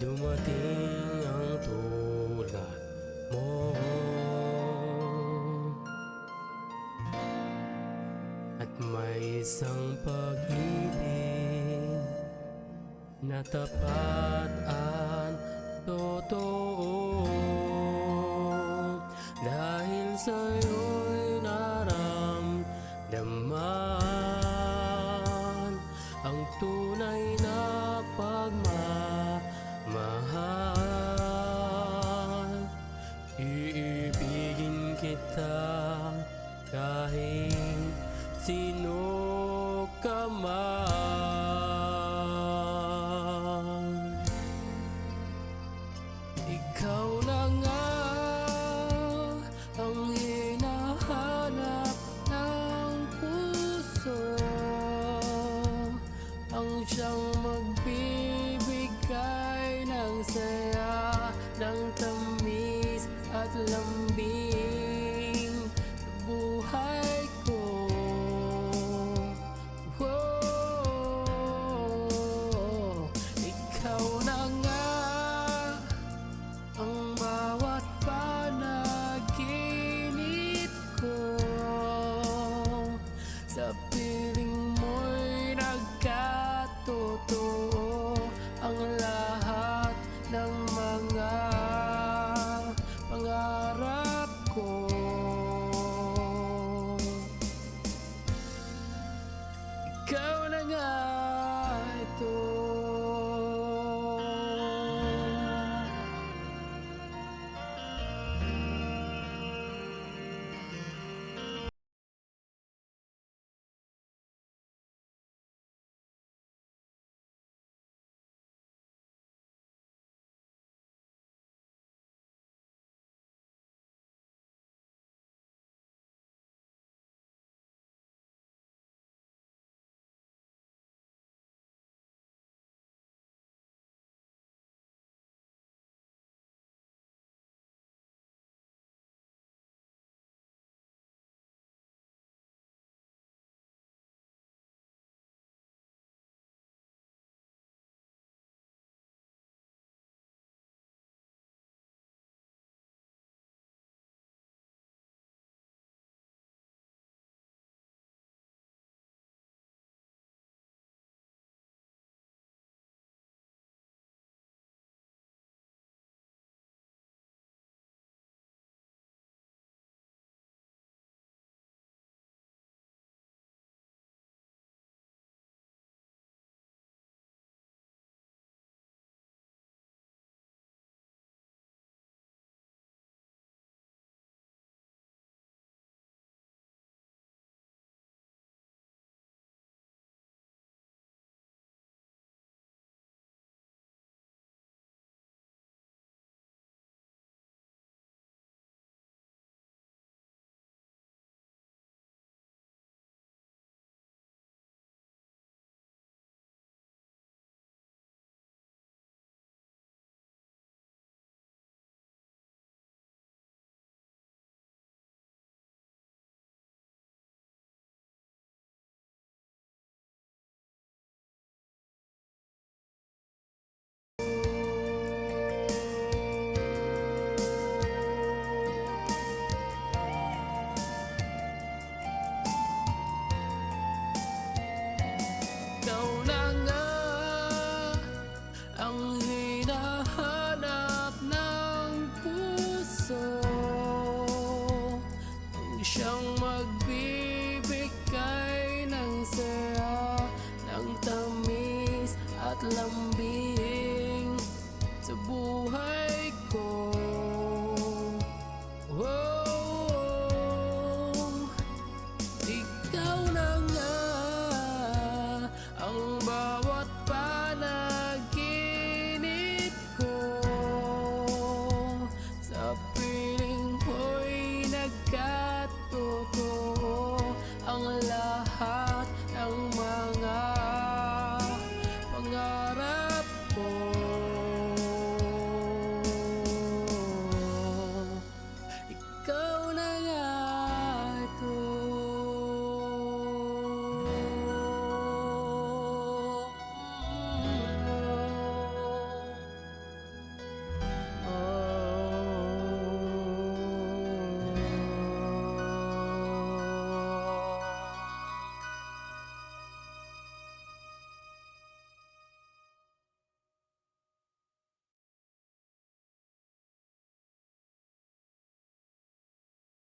Dumating ang tulad mo. At may isang pag-ibig Na tapat at totoo. Dahil sa'yo'y sino ka man? Ikaw na nga ang hinahanap ng puso. Ang siyang magbibigay ng saya Ng tamis at lambing siyang magbibigay ng saya Ng tamis at lambing. Sa buhay